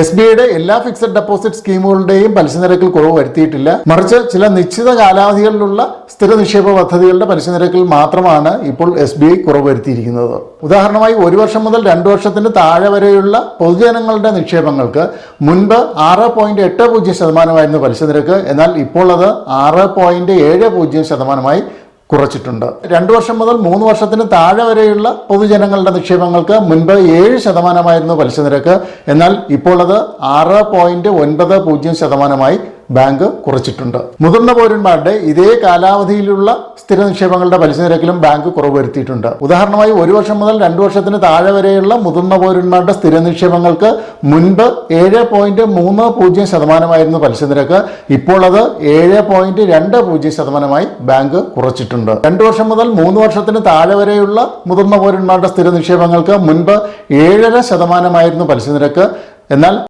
S B ഐയുടെ എല്ലാ fixed deposit സ്കീമുകളുടെയും പലിശ നിരക്കിൽ കുറവ് വരുത്തിയിട്ടില്ല. മറിച്ച് ചില നിശ്ചിത കാലാവധികളിലുള്ള സ്ഥിര നിക്ഷേപ പദ്ധതികളുടെ പലിശ നിരക്കിൽ മാത്രമാണ് ഇപ്പോൾ എസ് ബി ഐ കുറവ് വരുത്തിയിരിക്കുന്നത്. ഉദാഹരണമായി ഒരു വർഷം മുതൽ രണ്ട് വർഷത്തിന് താഴെ വരെയുള്ള പൊതുജനങ്ങളുടെ നിക്ഷേപങ്ങൾക്ക് മുൻപ് ആറ് പോയിന്റ് എട്ട് പൂജ്യം ശതമാനമായിരുന്നു പലിശ നിരക്ക്. എന്നാൽ ഇപ്പോൾ അത് ആറ് പോയിന്റ് ഏഴ് പൂജ്യം ശതമാനമായി കുറച്ചിട്ടുണ്ട്. രണ്ടു വർഷം മുതൽ മൂന്ന് വർഷത്തിന് താഴെ വരെയുള്ള പൊതുജനങ്ങളുടെ നിക്ഷേപങ്ങൾക്ക് മുൻപ് ഏഴ് ശതമാനമായിരുന്നു പലിശ നിരക്ക്. എന്നാൽ ഇപ്പോൾ അത് ആറ് പോയിന്റ് ഒൻപത് പൂജ്യം ശതമാനമായി ബാങ്ക് കുറച്ചിട്ടുണ്ട്. മുതിർന്ന പൗരന്മാരുടെ ഇതേ കാലാവധിയിലുള്ള സ്ഥിര നിക്ഷേപങ്ങളുടെ പലിശ നിരക്കിലും ബാങ്ക് കുറവ് വരുത്തിയിട്ടുണ്ട്. ഉദാഹരണമായി ഒരു വർഷം മുതൽ രണ്ടു വർഷത്തിന് താഴെ വരെയുള്ള മുതിർന്ന പൗരന്മാരുടെ സ്ഥിര നിക്ഷേപങ്ങൾക്ക് മുൻപ് ഏഴ് പോയിന്റ് മൂന്ന് പൂജ്യം ശതമാനമായിരുന്നു പലിശ നിരക്ക്. ഇപ്പോൾ അത് ഏഴ് പോയിന്റ് രണ്ട് പൂജ്യം ശതമാനമായി ബാങ്ക് കുറച്ചിട്ടുണ്ട്. രണ്ടു വർഷം മുതൽ മൂന്ന് വർഷത്തിന് താഴെ വരെയുള്ള മുതിർന്ന പൗരന്മാരുടെ സ്ഥിര നിക്ഷേപങ്ങൾക്ക് മുൻപ് ഏഴര ശതമാനമായിരുന്നു പലിശ നിരക്ക്. എന്നാൽ